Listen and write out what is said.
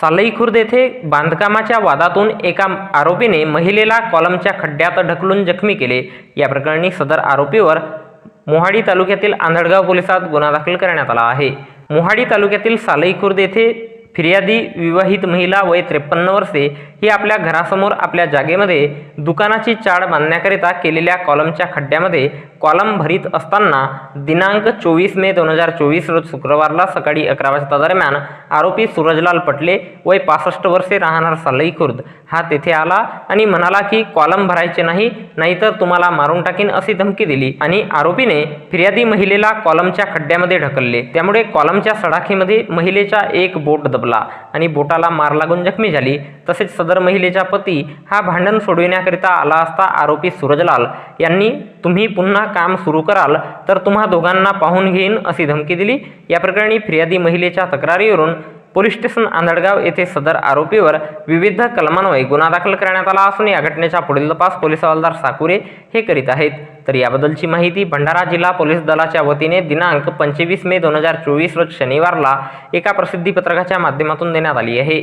सालई खुर्द येथे बांधकामाच्या वादातून एका आरोपीने महिलेला कॉलमच्या खड्ड्यात ढकलून जखमी केले. या प्रकरणी सदर आरोपीवर मोहाडी तालुक्यातील आंधळगाव पोलिसात गुन्हा दाखल करण्यात आला आहे. मोहाडी तालुक्यातील सालई खुर्द येथे फिर्यादी विवाहित महिला वय त्रेपन्न वर्षे ही आपल्या घरासमोर आपल्या जागेमध्ये दुकानाची चाळ बांधण्याकरिता केलेल्या कॉलमच्या खड्ड्यामध्ये कॉलम भरीत असताना दिनांक चोवीस मे दोन हजार चोवीस रोज शुक्रवारला सकाळी अकरा वाजता दरम्यान आरोपी सूरजलाल पटले वय पासष्ट वर्षे राहणार सालई खुर्द. हा तेथे आला आणि म्हणाला की कॉलम भरायचे नाही नाहीतर तुम्हाला मारून टाकीन अशी धमकी दिली आणि आरोपीने फिर्यादी महिलेला कॉलमच्या खड्ड्यामध्ये ढकलले. त्यामुळे कॉलमच्या सडाखीमध्ये महिलेचा एक बोट दबला आणि बोटाला मार लागून जखमी झाली. तसेच सदर महिलेचा पती हा भांडण सोडविण्याकरिता आला असता आरोपी सूरजलाल. यांनी तुम्ही पुन्हा काम सुरू कराल तर तुम्हा दोघांना पाहून घेईन अशी धमकी दिली. या प्रकरणी फिर्यादी महिलेच्या तक्रारीवरून पोलीस स्टेशन आंधळगाव येथे सदर आरोपीवर विविध कलमान्वये गुन्हा दाखल करण्यात आला असून या घटनेचा पुढील तपास पोलीस हवालदार साकुरे हे करीत आहेत. तर याबद्दलची माहिती भंडारा जिल्हा पोलीस दलाच्या वतीने दिनांक पंचवीस मे दोन हजार चोवीस रोज शनिवारला एका प्रसिद्धी पत्रकाच्या माध्यमातून देण्यात आली आहे.